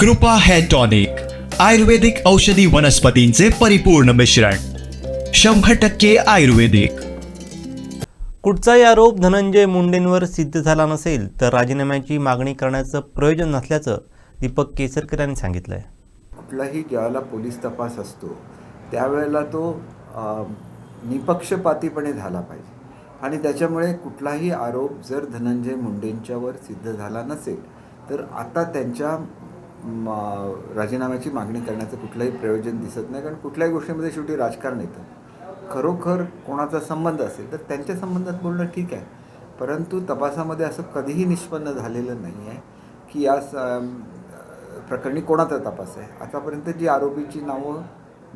कृपा hair tonic आयुर्वेदिक औषधी वनस्पतींचे परिपूर्ण मिश्रण शंभर टक्के आयुर्वेदिक. कुठचाही आरोप धनंजय मुंडेंवर सिद्ध झाला नसेल तर राजीनाम्याची मागणी करण्याचं प्रयोजन नसल्याचं दीपक केसरकर यांनी सांगितलं आहे कुठलाही ज्यावेळेला पोलीस तपास असतो त्यावेळेला तो निपक्षपातीपणे झाला पाहिजे. आणि त्याच्यामुळे कुठलाही आरोप जर धनंजय मुंडेंच्यावर सिद्ध झाला नसेल तर आता त्यांच्या म, राजीनाम्याची मागणी करण्याचं कुठलंही प्रयोजन दिसत नाही कारण कुठल्याही गोष्टीमध्ये शेवटी राजकारण येतं. खरोखर कोणाचा संबंध असेल तर त्यांच्या संबंधात बोलणं ठीक आहे. परंतु तपासामध्ये असं कधीही निष्पन्न झालेलं नाही आहे की या प्रकरणी कोणाचा तपास आहे. आतापर्यंत जी आरोपीची नावं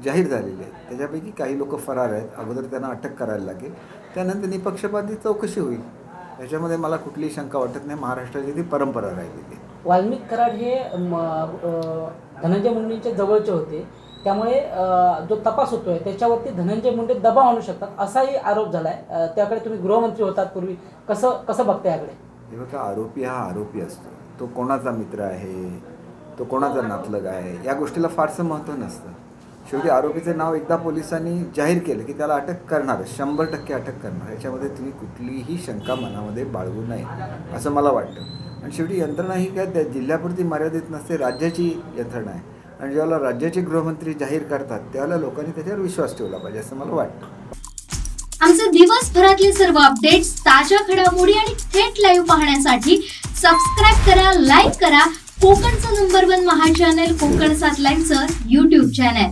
जाहीर झालेली आहेत त्याच्यापैकी काही लोक फरार आहेत. अगोदर त्यांना अटक करायला लागेल. त्यानंतर निपक्षपाती चौकशी होईल. याच्यामध्ये मला कुठलीही शंका वाटत नाही. महाराष्ट्राची ती परंपरा राहिलेली आहे. वाल्मिक कराड हे म, धनंजय मुंडेंच्या जवळचे होते. त्यामुळे जो तपास होतोय त्याच्यावरती धनंजय मुंडे दबाव आणू शकतात असाही आरोप झालाय. आहे त्याकडे तुम्ही गृहमंत्री होतात पूर्वी. कसं कसं बघता याकडे? बघा आरोपी हा आरोपी असतो. तो कोणाचा मित्र आहे? तो कोणाचा नातलग आहे? या गोष्टीला फारसं महत्त्व नसतं. शेवटी आरोपीचं नाव एकदा पोलिसांनी जाहीर केलं की त्याला अटक करणार शंभर टक्के अटक करणार. याच्यामध्ये तुम्ही कुठलीही शंका मनामध्ये बाळगू नये असं मला वाटतं. आणि शेवटी यंत्रणा ही काय त्या जिल्ह्यापुरती मर्यादित नसते राज्याची यंत्रणा आहे. आणि ज्यावेळेला राज्याचे गृहमंत्री जाहीर करतात त्याला लोकांनी त्याच्यावर विश्वास ठेवला पाहिजे असं मला वाटतं. आमचे दिवसभरातले सर्व अपडेट्स ताज्या घडामोडी आणि थेट लाईव्ह पाहण्यासाठी सबस्क्राईब करा लाईक करा. कोकणचं नंबर वन महा चॅनल कोकण सात लाईनचं युट्यूब चॅनल